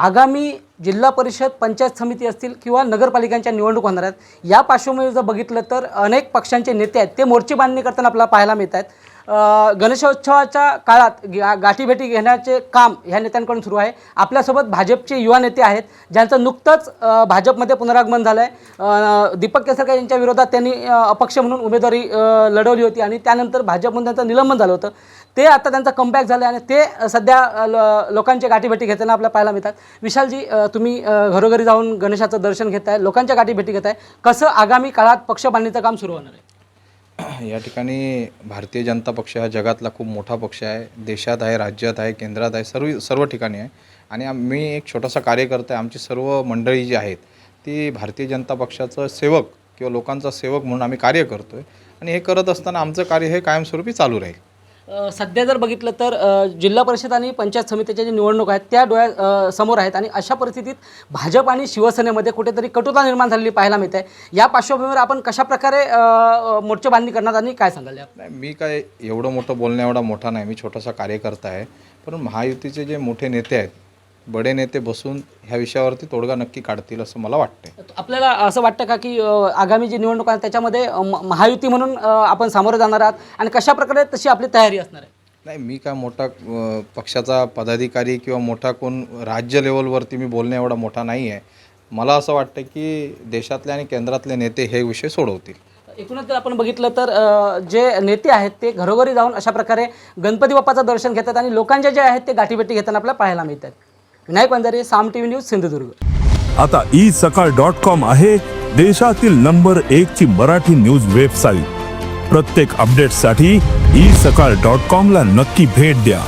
आगामी जिल्हा परिषद पंचायत समिती असतील किंवा नगरपालिकांच्या निवडणूक होणार आहेत या पार्श्वभूमीवर जर बघितलं तर अनेक पक्षांचे नेते आहेत ते मोर्चे बांधणी करताना आपल्याला पाहायला मिळत आहेत. गणेशोत्सवाच्या काळात गाठीभेटी घेण्याचे काम ह्या नेत्यांकडून सुरू आहे. आपल्यासोबत भाजपचे युवा नेते आहेत ज्यांचं नुकतंच भाजपमध्ये पुनरागमन झालं आहे दीपक केसरकर यांच्या विरोधात त्यांनी अपक्ष म्हणून उमेदवारी लढवली होती आणि त्यानंतर भाजपमधून त्यांचं निलंबन झालं होतं. ते आता त्यांचा कमबॅक झालं आहे आणि ते सध्या ल- लोकांच्या गाठीभेटी घेताना आपल्याला पाहायला मिळतात. विशालजी तुम्ही घरोघरी जाऊन गणेशाचं दर्शन घेताय लोकांच्या गाठीभेटी घेताय. कसं आगामी काळात पक्ष बांधणीचं काम सुरू होणार आहे? या ठिकाणी भारतीय जनता पक्ष हा जगातला खूप मोठा पक्ष आहे. देशात आहे राज्यात आहे केंद्रात आहे सर्व सर्व ठिकाणी आहे. आणि मी एक छोटासा कार्यकर्ता आहे. आमची सर्व मंडळी जी आहेत ती भारतीय जनता पक्षाचं सेवक किंवा लोकांचा सेवक म्हणून आम्ही कार्य करतो आहे आणि हे करत असताना आमचं कार्य हे कायमस्वरूपी चालू राहील. सध्या जर बघितलं तर जिल्हा परिषद आणि पंचायत समितीच्या ज्या निवडणूक आहेत त्या डोळ्या समोर आहेत आणि अशा परिस्थितीत भाजप आणि शिवसेनेमध्ये कुठेतरी कटुता निर्माण झालेली पाहायला मिळते. या पार्श्वभूमीवर आपण कशाप्रकारे मोर्चेबांधणी करणार आणि काय सांगाल नाही मी काय एवढं मोठं बोलण्या एवढा मोठा नाही मी छोटासा कार्यकर्ता आहे. पण महायुतीचे जे मोठे नेते आहेत बडे नेते बसून ह्या विषयावरती तोडगा नक्की काढतील असं मला वाटतं आपल्याला असं वाटतं का की आगामी जी निवडणूक आहे त्याच्यामध्ये महायुती म्हणून आपण सामोरं जाणार आहात आणि कशा प्रकारे तशी आपली तयारी असणार आहे? नाही मी काय मोठा पक्षाचा पदाधिकारी किंवा मोठा कोण राज्य लेवलवरती मी बोलणे एवढा मोठा नाही आहे. मला असं वाटतं की देशातले आणि केंद्रातले नेते हे विषय सोडवतील. एकूणच जर आपण बघितलं तर जे नेते आहेत ते घरोघरी जाऊन अशा प्रकारे गणपती बाप्पाचं दर्शन घेतात आणि लोकांच्या जे आहेत ते गाठीभेटी घेताना आपल्याला पाहायला मिळतात. Vinayak Wanjare Saam T V news Sindhudurg. आता ई सकाळ डॉट कॉम आहे देशातील नंबर एक ची मराठी न्यूज वेबसाईट. प्रत्येक अपडेटसाठी ई सकाळ डॉट कॉम ला नक्की भेट द्या.